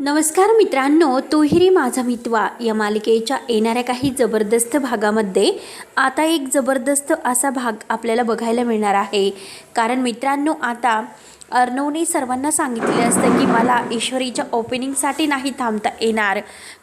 नमस्कार मित्रांनो तोहिरी माझा मितवा. या मालिकेच्या येणाऱ्या काही जबरदस्त भागामध्ये आता एक जबरदस्त असा भाग आपल्याला बघायला मिळणार आहे. कारण मित्रांनो आता अर्णवने सर्वांना सांगितले असतं की मला ईश्वरीच्या ओपनिंगसाठी नाही थांबता येणार.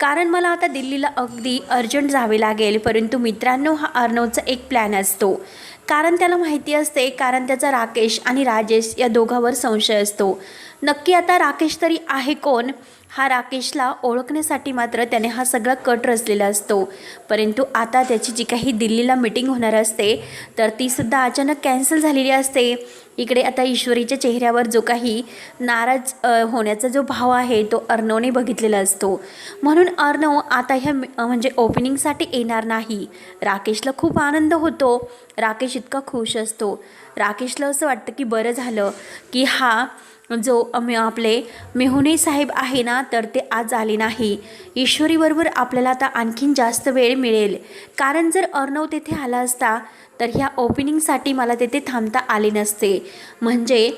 कारण मला आता दिल्लीला अगदी अर्जंट जावे लागेल. परंतु मित्रांनो हा अर्णवचा एक प्लॅन असतो. कारण त्याला माहिती असते कारण त्याचा राकेश आणि राजेश या दोघांवर संशय असतो. नक्की आता राकेश तरी आहे कोण? हा राकेशला ओळखण्यासाठी मात्र त्याने हा सगळा कट रचलेला असतो. परंतु आता त्याची जी काही दिल्लीला मिटिंग होणार असते तर तीसुद्धा अचानक कॅन्सल झालेली असते. इकडे आता ईश्वरीच्या चेहऱ्यावर जो काही नाराज होण्याचा जो भाव आहे तो अर्णवने बघितलेला असतो. म्हणून अर्णव आता ह्या म्हणजे ओपनिंगसाठी येणार नाही. राकेशला खूप आनंद होतो. राकेश इतका खुश असतो. राकेशला असं वाटतं की बरं झालं की हा जो आपले मेहुणे साहेब आहे ना तर ते आज आले नाही. ईश्वरीबरोबर आपल्याला आता आणखीन जास्त वेळ मिळेल. कारण जर अर्णव तेथे आला असता तर ह्या ओपनिंगसाठी मला तेथे थांबता आले नसते. म्हणजे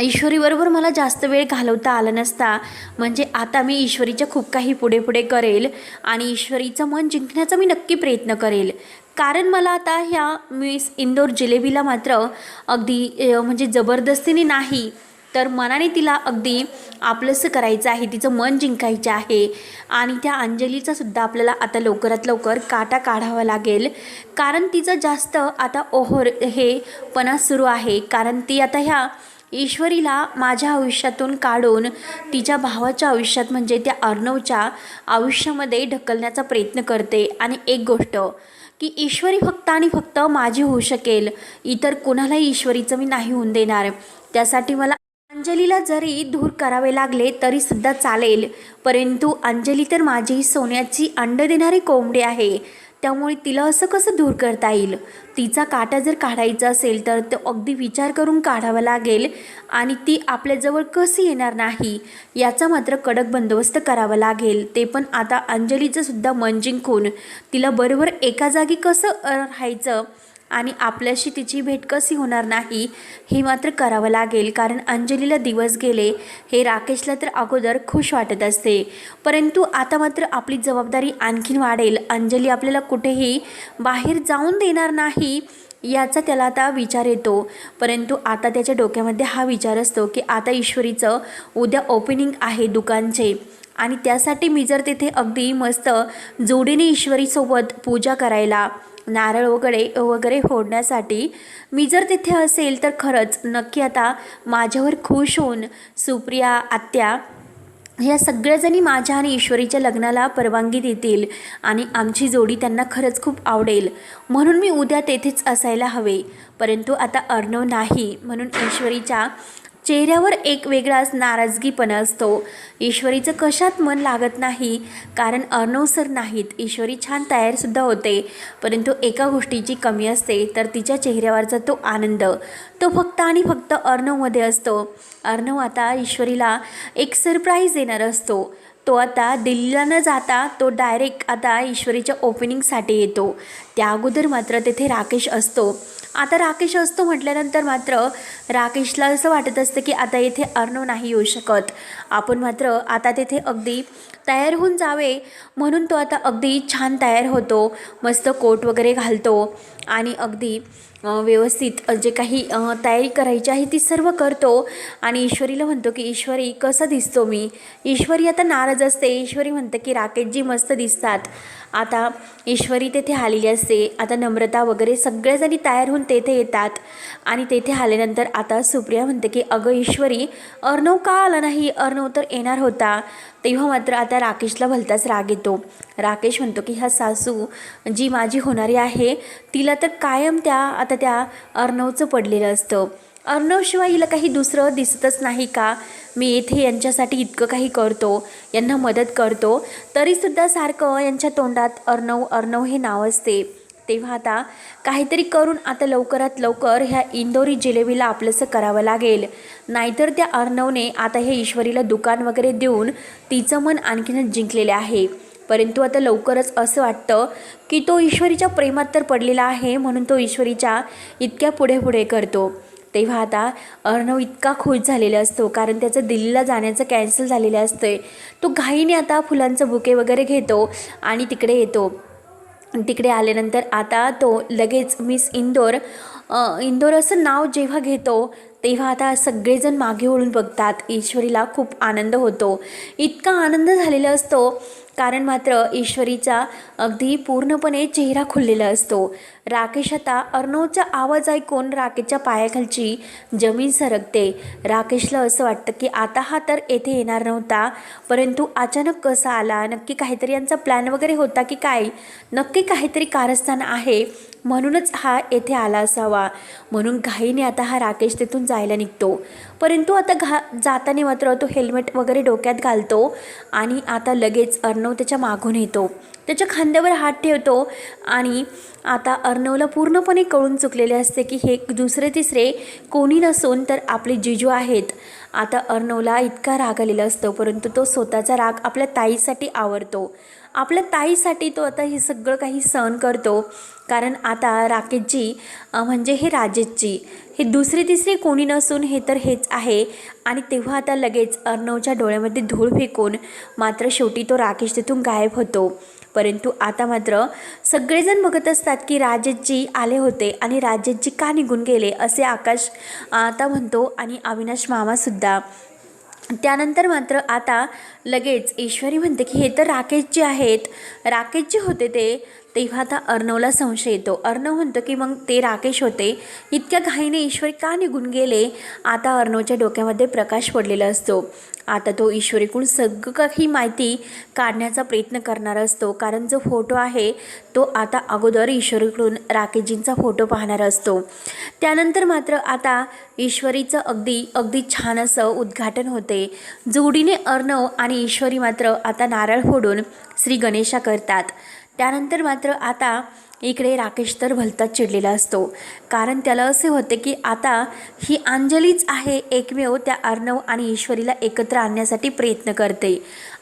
ईश्वरीबरोबर मला जास्त वेळ घालवता आला नसता. म्हणजे आता मी ईश्वरीच्या खूप काही पुढे पुढे करेल आणि ईश्वरीचं मन जिंकण्याचा मी नक्की प्रयत्न करेल. कारण मला आता ह्या मिस इंदोर जिलेबीला मात्र अगदी म्हणजे जबरदस्तीने नाही तर मनाने तिला अगदी आपलंसं करायचं आहे तिचं मन जिंकायचं आहे. आणि त्या अंजलीचा सुद्धा आपल्याला आता लवकरात लवकर काटा काढावा लागेल. कारण तिचं जास्त आता ओहोर हे पणा सुरू आहे. कारण ती आता ह्या ईश्वरीला माझ्या आयुष्यातून काढून तिच्या भावाच्या आयुष्यात म्हणजे त्या अर्णवच्या आयुष्यामध्ये ढकलण्याचा प्रयत्न करते. आणि एक गोष्ट की ईश्वरी फक्त आणि फक्त माझी होऊ शकेल. इतर कोणालाही ईश्वरीचं मी नाही होऊन देणार. त्यासाठी मला अंजलीला जरी दूर करावे लागले तरी सुद्धा चालेल. परंतु अंजली तर माझी सोन्याची अंड देणारी कोंबडी आहे. त्यामुळे तिला असं कसं दूर करता येईल? तिचा काटा जर काढायचा असेल तर तो अगदी विचार करून काढावा लागेल आणि ती आपल्याजवळ कशी येणार नाही? याचा मात्र कडक बंदोबस्त करावा लागेल. ते पण आता अंजलीचं सुद्धा मन जिंकून तिला बरोबर एका जागी कसं राहायचं? आणि आपल्याशी तिची भेट कशी होणार नाही हे मात्र करावं लागेल. कारण अंजलीला दिवस गेले हे राकेशला तर अगोदर खुश वाटत असते. परंतु आता मात्र आपली जबाबदारी आणखीन वाढेल. अंजली आपल्याला कुठेही बाहेर जाऊन देणार नाही याचा त्याला आता विचार येतो. परंतु आता त्याच्या डोक्यामध्ये हा विचार असतो की आता ईश्वरीचं उद्या ओपनिंग आहे दुकानचे. आणि त्यासाठी मी जर तिथे अगदी मस्त जोडीने ईश्वरीसोबत पूजा करायला नारळ वगैरे वगैरे फोडण्यासाठी. मी जर तिथे असेल तर खरंच नक्की आता माझ्यावर खुश होऊन सुप्रिया आत्या या सगळ्याजणी माझ्या आणि ईश्वरीच्या लग्नाला परवानगी देतील आणि आमची जोडी त्यांना खरंच खूप आवडेल. म्हणून मी उद्या तेथेच असायला हवे. परंतु आता अर्णव नाही. म्हणून ईश्वरीच्या चेहऱ्यावर एक वेगळाच नाराजगीपणा असतो. ईश्वरीचं कशात मन लागत नाही? कारण अर्णव सर नाहीत. ईश्वरी छान तयारसुद्धा होते. परंतु एका गोष्टीची कमी असते तर तिच्या चेहऱ्यावरचा तो आनंद. तो फक्त आणि फक्त अर्णवमध्ये असतो. अर्णव आता ईश्वरीला एक सरप्राईज देणार असतो. तो आता दिल्लीला न जाता तो डायरेक्ट आता ईश्वरीच्या ओपनिंगसाठी येतो. त्या अगोदर मात्र तेथे राकेश असतो. आता राकेश असतो म्हटल्यानंतर मात्र राकेशला असं वाटत असतं की आता येथे अर्णव नाही येऊ शकत. आपण मात्र आता तेथे अगदी तयार होऊन जावे म्हणून तो आता अगदी छान तयार होतो. मस्त कोट वगैरे घालतो आणि अगदी व्यवस्थित जे काही तयारी करायची आहे ती सर्व करतो. आणि ईश्वरीला म्हणतो की ईश्वरी कसं दिसतो मी? ईश्वरी आता नाराज असते. ईश्वरी म्हणतं की राकेशजी मस्त दिसतात. आता ईश्वरी तेथे आलेली असते. आता नम्रता वगैरे सगळ्याजणी तयार होऊन तेथे येतात. आणि तेथे आल्यानंतर आता सुप्रिया म्हणते की अगं ईश्वरी अर्णव का आला नाही? अर्णव तर येणार होता. तेव्हा मात्र आता राकेशला भलताच राग येतो. राकेश म्हणतो की ह्या सासू जी माझी होणारी आहे तिला तर कायम त्या आता त्या अर्णवचं पडलेलं असतं. अर्णवशिवाय हिला काही दुसरं दिसतच नाही का? मी येथे यांच्यासाठी इतकं काही करतो यांना मदत करतो तरीसुद्धा सारखं यांच्या तोंडात अर्णव अर्णव हे नाव असते. तेव्हा आता काहीतरी करून आता लवकरात लवकर ह्या इंदोरी जिलेबीला आपलंसं करावं लागेल. नाहीतर त्या अर्णवने आता हे ईश्वरीला दुकान वगैरे देऊन तिचं मन आणखीनच जिंकलेले आहे. परंतु आता लवकरच असं वाटतं की तो ईश्वरीच्या प्रेमात तर पडलेला आहे म्हणून तो ईश्वरीच्या इतक्या पुढे पुढे करतो. तेव्हा आता अर्णव इतका खुश झालेला असतो कारण त्याचं दिल्लीला जाण्याचं कॅन्सल झालेलं असतं तो घाईने आता फुलांचं बुके वगैरे घेतो आणि तिकडे येतो. तिकडे आल्यानंतर आता तो लगेच मिस इंदोर इंदोर असं नाव जेव्हा घेतो तेव्हा आता सगळेजण मागे वळून बघतात. ईश्वरीला खूप आनंद होतो. इतका आनंद झालेला असतो कारण मात्र ईश्वरीचा अगदी पूर्णपणे चेहरा खुललेला असतो. राकेश आता अर्णवचा आवाज ऐकून राकेशच्या पायाखालची जमीन सरकते. राकेशला असं वाटतं की आता हा तर येथे येणार नव्हता परंतु अचानक कसा आला नक्की काहीतरी यांचा प्लॅन वगैरे होता की काय? नक्की काहीतरी कारस्थान आहे म्हणूनच हा येथे आला असावा. म्हणून घाईने आता हा राकेश तिथून जायला निघतो. परंतु आता घा जाताना मात्र तो हेल्मेट वगैरे डोक्यात घालतो आणि आता लगेच अर्णव त्याच्या मागून येतो. त्याच्या खांद्यावर हात ठेवतो आणि आता अर्णवला पूर्णपणे कळून चुकलेले असते की हे दुसरे तिसरे कोणी नसून तर आपले जिजू आहेत. आता अर्णवला इतका राग आलेला असतो परंतु तो स्वतःचा राग आपल्या ताईसाठी आवडतो आपल्या ताईसाठी तो आता हे सगळं काही सहन करतो. कारण आता राकेशजी म्हणजे हे राजेशजी हे दुसरे तिसरे कोणी नसून हे तर हेच आहे. आणि तेव्हा आता लगेच अर्णवच्या डोळ्यामध्ये धूळ फेकून मात्र शेवटी तो राकेश तिथून गायब होतो. परंतु आता मात्र सगळेजण बघत असतात की राजेशजी आले होते आणि राजेशजी का निघून गेले असे आकाश आता म्हणतो आणि अविनाश मामासुद्धा. त्यानंतर मात्र आता लगेच ईश्वरी म्हणते की हे तर राकेशजी आहेत राकेशजी होते ते तेव्हा आता अर्णवला संशय येतो. अर्णव म्हणतो की मग ते राकेश होते. इतक्या घाईने ईश्वरी का निघून गेले? आता अर्णवच्या डोक्यामध्ये प्रकाश पडलेला असतो. आता तो ईश्वरीकडून सगळं काही माहिती काढण्याचा प्रयत्न करणार असतो. कारण जो फोटो आहे तो आता अगोदर ईश्वरीकडून राकेशजींचा फोटो पाहणार असतो. त्यानंतर मात्र आता ईश्वरीचं अगदी अगदी छान असं उद्घाटन होते. जोडीने अर्णव आणि ईश्वरी मात्र आता नारळ फोडून श्री गणेशा करतात. त्यानंतर मात्र आता इकडे राकेश तर भलताच चिडलेला असतो. कारण त्याला असे होते की आता ही अंजलीच आहे एकमेव त्या अर्णव आणि ईश्वरीला एकत्र आणण्यासाठी प्रयत्न करते.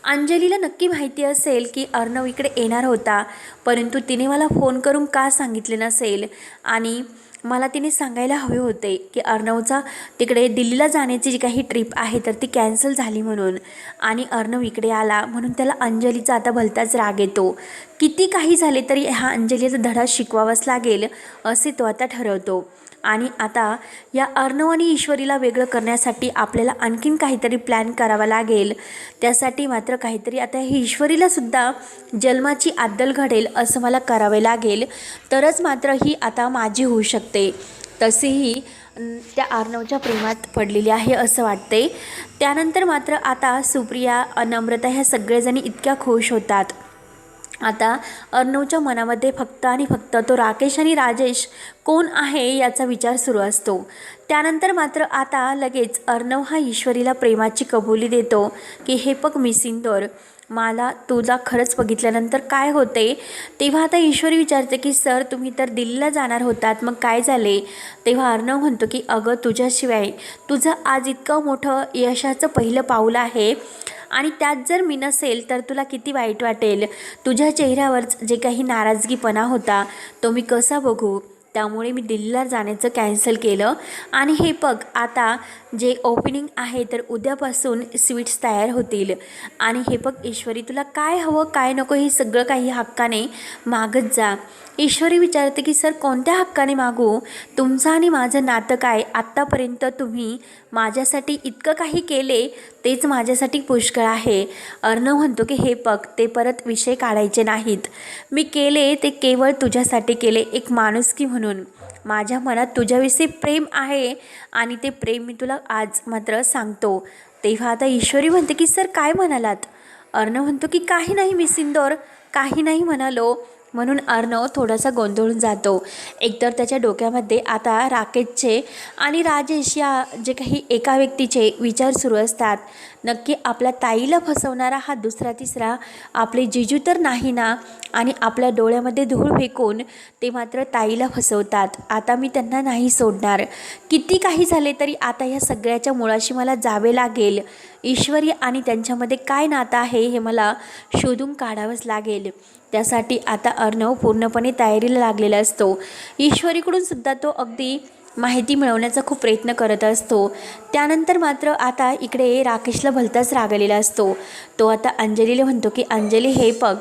अंजलीला नक्की माहिती असेल की अर्णव इकडे येणार होता परंतु तिने मला फोन करून का सांगितले नसेल? आणि मला तिने सांगायला हवे होते की अर्णवचा तिकडे दिल्लीला जाण्याची जी काही ट्रिप आहे तर ती कॅन्सल झाली म्हणून. आणि अर्णव इकडे आला म्हणून त्याला अंजलीचा आता भलताच राग येतो. किती काही झाले तरी हा अंजलीचा धडा शिकवावाच लागेल असे तो आता ठरवतो. आणि आता या अर्णव आणि ईश्वरीला वेगळं करण्यासाठी आपल्याला आणखीन काहीतरी प्लॅन करावा लागेल. त्यासाठी मात्र काहीतरी आता ही ईश्वरीलासुद्धा जन्माची आद्दल घडेल असं मला करावे लागेल. तरच मात्र ही आता माझी होऊ शकते. तसेही त्या अर्णवच्या प्रेमात पडलेली आहे असं वाटते. त्यानंतर मात्र आता सुप्रिया नम्रता ह्या सगळेजणी इतक्या खुश होतात. आता अर्णवच्या मनामध्ये फक्त आणि फक्त तो राकेश आणि राजेश कोण आहे याचा विचार सुरू असतो. त्यानंतर मात्र आता लगेच अर्णव हा ईश्वरीला प्रेमाची कबुली देतो की हे बघ मिसिंदोर मला तुला खरंच बघितल्यानंतर काय होते? तेव्हा आता ईश्वरी विचारते की सर तुम्ही तर दिल्लीला जाणार होतात मग काय झाले? तेव्हा अर्णव म्हणतो की अगं तुझ्याशिवाय तुझं आज इतकं मोठं यशाचं पहिलं पाऊल आहे. आणि त्यात जर मी नसेल तर तुला किती वाईट वाटेल? तुझ्या चेहऱ्यावर जे काही नाराजगीपणा होता तो मी कसा बघू? त्यामुळे मी दिल्लीला जाण्याचं कॅन्सल केलं. आणि हे बघ आता जे ओपनिंग आहे तर उद्यापासून स्वीट्स तयार होतील. आणि हे बघ ईश्वरी तुला काय हवं काय नको हे सगळं काही हक्काने मागत जा. ईश्वरी विचारते की सर कोणत्या हक्काने मागू? तुमचं आणि माझं नातं काय? आत्तापर्यंत तुम्ही माझ्यासाठी इतकं काही केले तेच माझ्यासाठी पुष्कळ आहे. अर्णव म्हणतो की हे पग ते परत विषय काढायचे नाहीत. मी केले ते केवळ तुझ्यासाठी केले एक माणुसकी म्हणून. माझ्या मनात तुझ्याविषयी प्रेम आहे आणि ते प्रेम मी तुला आज मात्र सांगतो. तेव्हा आता ईश्वरी म्हणते की सर काय म्हणालात? अर्णव म्हणतो की काही नाही मी सिंदोर काही नाही म्हणालो. म्हणून अर्णव थोडासा गोंधळून जातो. एकतर त्याच्या डोक्यामध्ये आता राकेशचे आणि राजेश या जे काही एका व्यक्तीचे विचार सुरू असतात. नक्की आपल्या ताईला फसवणारा हा दुसरा तिसरा आपले जिजू तर नाही ना? आणि आपल्या डोळ्यामध्ये धूळ फेकून ते मात्र ताईला फसवतात. आता मी त्यांना नाही सोडणार. किती काही झाले तरी आता या सगळ्याच्या मुळाशी मला जावे लागेल. ईश्वरी आणि त्यांच्यामध्ये काय नातं आहे हे मला शोधून काढावंच लागेल. त्यासाठी आता अर्णव पूर्णपणे तयारीला लागलेला असतो. ईश्वरीकडून सुद्धा तो अगदी माहिती मिळवण्याचा खूप प्रयत्न करत असतो. त्यानंतर मात्र आता इकडे राकेशला भलताच रागलेला असतो. तो आता अंजलीला म्हणतो की अंजली हे बघ.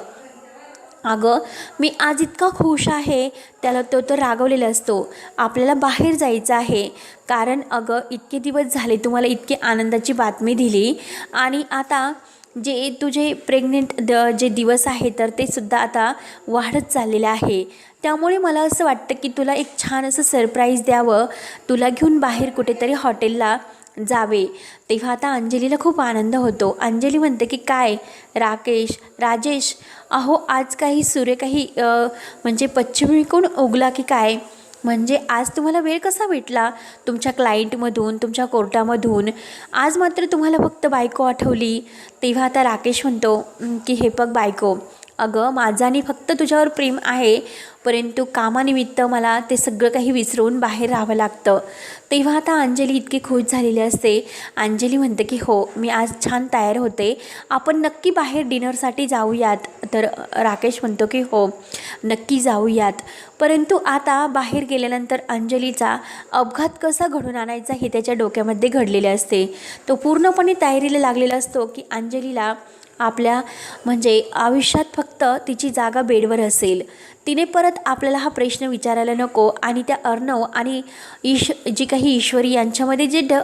अगं मी आज इतका खुश आहे. त्याला तो तर रागवलेला असतो. आपल्याला बाहेर जायचं आहे. कारण अगं इतके दिवस झाले तुम्हाला इतकी आनंदाची बातमी दिली आणि आता जे तुझे प्रेग्नेंट द जे दिवस आहे तर ते सुद्धा आता वाढत चाललेलं आहे. त्यामुळे मला असं वाटतं की तुला एक छान असं सरप्राईज द्यावं. तुला घेऊन बाहेर कुठेतरी हॉटेलला जावे. तेव्हा आता अंजलीला खूप आनंद होतो. अंजली म्हणते की काय? राकेश? राजेश? अहो आज काही सूर्य काही म्हणजे पश्चिमेकडून उगला की काय? म्हणजे आज तुम्हाला वेळ कसा भेटला? तुमच्या क्लायंटमधून तुमच्या कोर्टामधून? आज मात्र तुम्हाला फक्त बायको आठवली. तेव्हा आता राकेश म्हणतो की हे बघ बायको अगं माझं आणि फक्त तुझ्यावर प्रेम आहे परंतु कामानिमित्त मला ते सगळं काही विसरून बाहेर राहावं लागतं. तेव्हा आता अंजली इतकी खुश झालेली असते. अंजली म्हणते की हो मी आज छान तयार होते. आपण नक्की बाहेर डिनरसाठी जाऊयात. तर राकेश म्हणतो की हो नक्की जाऊयात. परंतु आता बाहेर गेल्यानंतर अंजलीचा अपघात कसा घडून आणायचा हे त्याच्या डोक्यामध्ये घडलेले असते. तो पूर्णपणे तयारीला लागलेला असतो की अंजलीला आपल्या म्हणजे आयुष्यात फक्त तिची जागा बेडवर असेल. तिने परत आपल्याला हा प्रश्न विचारायला नको आणि त्या अर्णव आणि ईश जी काही ईश्वरी यांच्यामध्ये जे ढ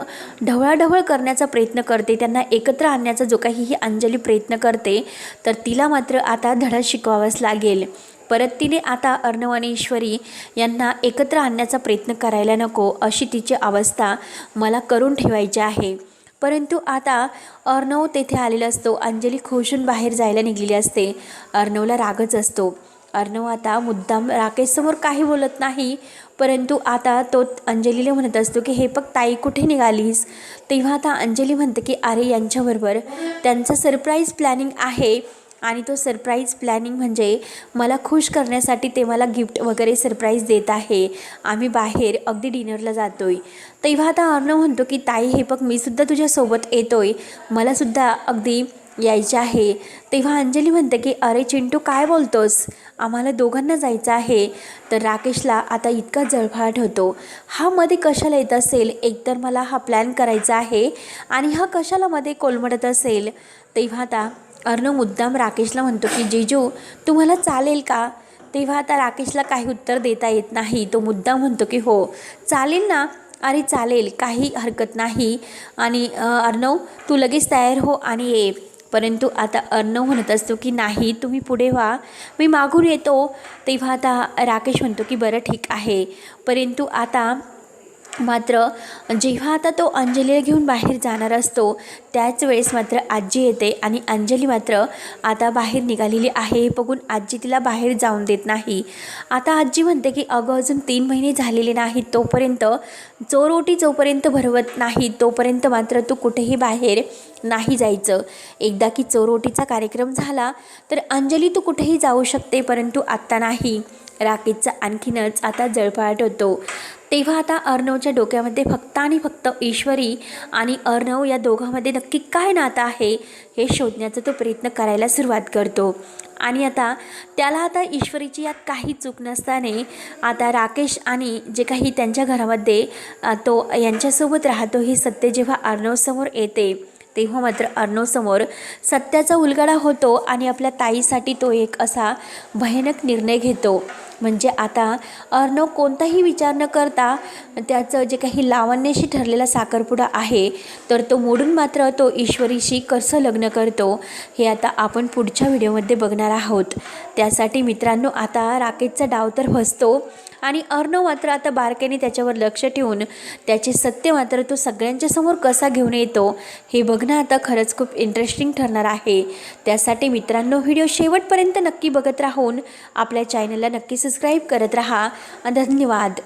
ढवळाढवळ करण्याचा प्रयत्न करते त्यांना एकत्र आणण्याचा जो काही ही अंजली प्रयत्न करते तर तिला मात्र आता धडा शिकवावाच लागेल. परत तिने आता अर्णव आणि ईश्वरी यांना एकत्र आणण्याचा प्रयत्न करायला नको अशी तिची अवस्था मला करून ठेवायची आहे. परंतु आता अर्णव तेथे आलेला असतो. अंजली खुशून बाहेर जायला निघलेली असते. अर्णवला रागच असतो. अर्णव आता मुद्दाम राकेशसमोर काही बोलत नाही परंतु आता तो अंजलीला म्हणत असतो की हे बघ ताई कुठे निघालीस? तेव्हा आता अंजली म्हणते की अरे यांच्याबरोबर त्यांचं सरप्राईज प्लॅनिंग आहे. आणि तो सरप्राईज प्लॅनिंग म्हणजे मला खुश करण्यासाठी ते मला गिफ्ट वगैरे सरप्राईज देत आहे. आम्ही बाहेर अगदी डिनरला जातो आहे तेव्हा आता अर्णव म्हणतो की ताई हे बघ मी सुद्धा तुझ्यासोबत आहे मलासुद्धा अगदी यायचे आहे. तेव्हा अंजली म्हणते की अरे चिंटू काय बोलतोस? आम्हाला दोघांना जायचं आहे. तर राकेशला आता इतका जळभाट होतो. हा मध्ये कशाला येत असेल? एकतर मला हा प्लॅन करायचा आहे आणि हा कशाला मध्ये कोलमडत असेल? तेव्हा आता अर्णव मुद्दाम राकेशला म्हणतो की जेजू तुम्हाला चालेल का? तेव्हा आता राकेशला काही उत्तर देता येत नाही. तो मुद्दाम म्हणतो की हो. चालेल ना? अरे चालेल. काही हरकत नाही. आणि अर्णव तू लगेच तयार हो आणि ये. परंतु आता अर्णव म्हणत असतो की नाही तुम्ही पुढे व्हा. मी मागून येतो. तेव्हा आता राकेश म्हणतो की बरं ठीक आहे. परंतु आता मात्र जेव्हा आता तो अंजलीला घेऊन बाहेर जाणार असतो त्याच वेळेस मात्र आजी येते आणि अंजली मात्र आता बाहेर निघालेली आहे. हे बघून आजी तिला बाहेर जाऊन देत नाही. आता आजी म्हणते की अगं अजून तीन महिने झालेले नाहीत. तोपर्यंत चोरोटी जोपर्यंत भरवत नाही तोपर्यंत मात्र तू कुठेही बाहेर नाही जायचं. एकदा की चोरोटीचा कार्यक्रम झाला तर अंजली तू कुठेही जाऊ शकते परंतु आत्ता नाही. राकेशचा आणखीनच आता जळफाट होतो. तेव्हा आता अर्णवच्या डोक्यामध्ये फक्त आणि फक्त ईश्वरी आणि अर्णव या दोघांमध्ये नक्की काय नातं आहे हे शोधण्याचा तो प्रयत्न करायला सुरुवात करतो. आणि आता त्याला आता ईश्वरीची यात काही चूक नसताने आता राकेश आणि जे काही त्यांच्या घरामध्ये तो यांच्यासोबत राहतो हे सत्य जेव्हा अर्णवसमोर येते तेव्हा मात्र अर्णवसमोर सत्याचा उलगडा होतो आणि आपल्या ताईसाठी तो एक असा भयानक निर्णय घेतो. म्हणजे आता अर्णव कोणताही विचार न करता त्याचं जे काही लावण्याशी ठरलेला साखरपुडा आहे तर तो मोडून मात्र तो ईश्वरीशी कसं लग्न करतो हे आता आपण पुढच्या व्हिडिओमध्ये बघणार आहोत. त्यासाठी मित्रांनो आता राकेशचा डाव तर फसतो आणि अर्णव मात्र आता बारकेने त्याच्यावर लक्ष ठेवून त्याचे सत्य मात्र तो सगळ्यांच्या समोर कसा घेऊन येतो हे बघणं आता खरंच खूप इंटरेस्टिंग ठरणार आहे. त्यासाठी मित्रांनो व्हिडिओ शेवटपर्यंत नक्की बघत राहून आपल्या चॅनलला नक्की सबस्क्राईब करत राहा. धन्यवाद.